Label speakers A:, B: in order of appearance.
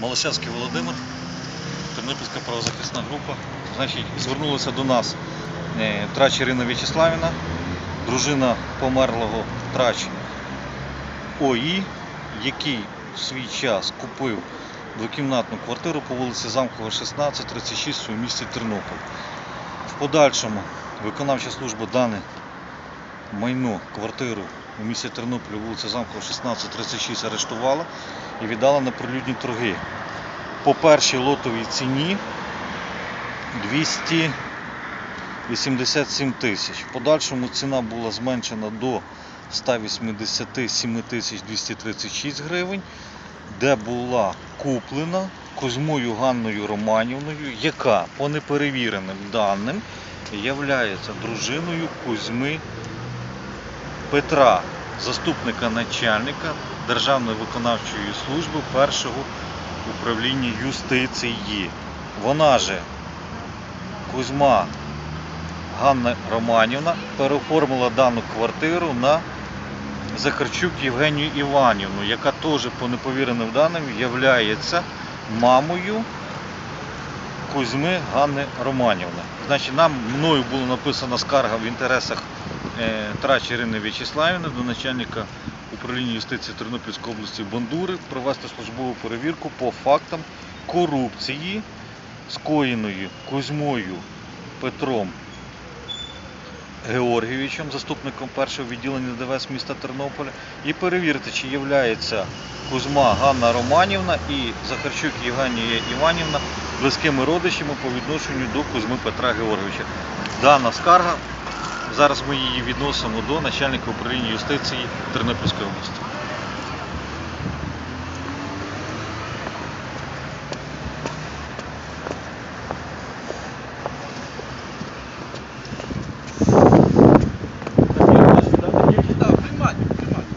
A: Малощанський Володимир, Тернопільська правозахисна група. Значить, звернулася до нас е, трач Ірина В'ячеславівна, дружина померлого трач ОІ, який в свій час купив двокімнатну квартиру по вулиці Замкова, 16, 36 у місті Тернопіль. В подальшому виконавча служба дане майно, квартиру у місті Тернопіль, вулиця Замкова, 16, 36 арештувала і віддала на прилюдні торги. По першій лотовій ціні 287 тисяч. В подальшому ціна була зменшена до 187 тисяч 236 гривень, де була куплена Кузьмою Ганною Романівною, яка по неперевіреним даним являється дружиною Кузьми Петра, заступника начальника Державної виконавчої служби першого управління юстиції. Вона же Кузьма Ганна Романівна переоформила дану квартиру на Захарчук Євгенію Іванівну, яка теж по неповіреним даним являється мамою Кузьми Ганни Романівни. Значить, нам мною була написана скарга в інтересах трач Ірини В'ячеславівни до начальника управління юстиції Тернопільської області Бондури провести службову перевірку по фактам корупції, скоєної Кузьмою Петром Георгійовичем, заступником першого відділення ДВС міста Тернополя, і перевірити, чи є Кузьма Ганна Романівна і Захарчук Євгенія Іванівна близькими родичами по відношенню до Кузьми Петра Георгійовича. Дана скарга, зараз ми її відносимо до начальника управління юстиції Тернопільської області.
B: Приймати, приймати.